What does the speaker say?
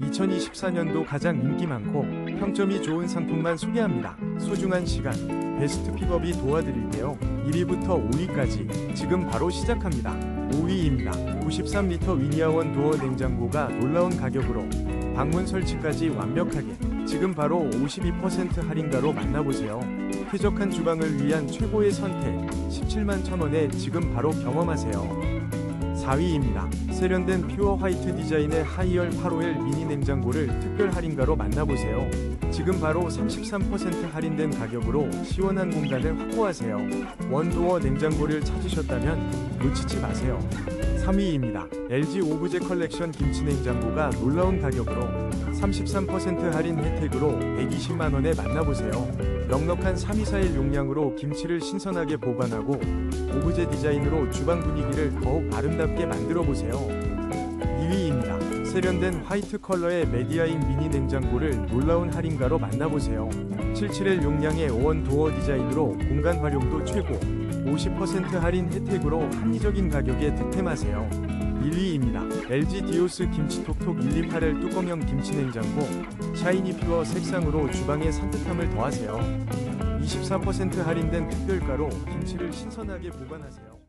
2024년도 가장 인기 많고 평점이 좋은 상품만 소개합니다. 소중한 시간, 베스트 픽업이 도와드릴게요. 1위부터 5위까지 지금 바로 시작합니다. 5위입니다. 93리터 위니아원 도어 냉장고가 놀라운 가격으로 방문 설치까지 완벽하게 지금 바로 52% 할인가로 만나보세요. 쾌적한 주방을 위한 최고의 선택 17만 천원에 지금 바로 경험하세요. 4위입니다. 세련된 퓨어 화이트 디자인의 하이얼 851 미니 냉장고를 특별 할인가로 만나보세요. 지금 바로 33% 할인된 가격으로 시원한 공간을 확보하세요. 원도어 냉장고를 찾으셨다면 놓치지 마세요. 3위입니다. LG 오브제 컬렉션 김치 냉장고가 놀라운 가격으로 33% 할인 혜택으로 120만원에 만나보세요. 넉넉한 324일 용량으로 김치를 신선하게 보관하고 오브제 디자인으로 주방 분위기를 더욱 아름답게 만들어 보세요. 2위입니다. 세련된 화이트 컬러의 메디아인 미니 냉장고를 놀라운 할인가로 만나보세요. 77L 용량의 오원 도어 디자인으로 공간 활용도 최고, 50% 할인 혜택으로 합리적인 가격에 득템하세요. 1위입니다. LG 디오스 김치톡톡 128L 뚜껑형 김치냉장고 샤이니 퓨어 색상으로 주방에 산뜻함을 더하세요. 24% 할인된 특별가로 김치를 신선하게 보관하세요.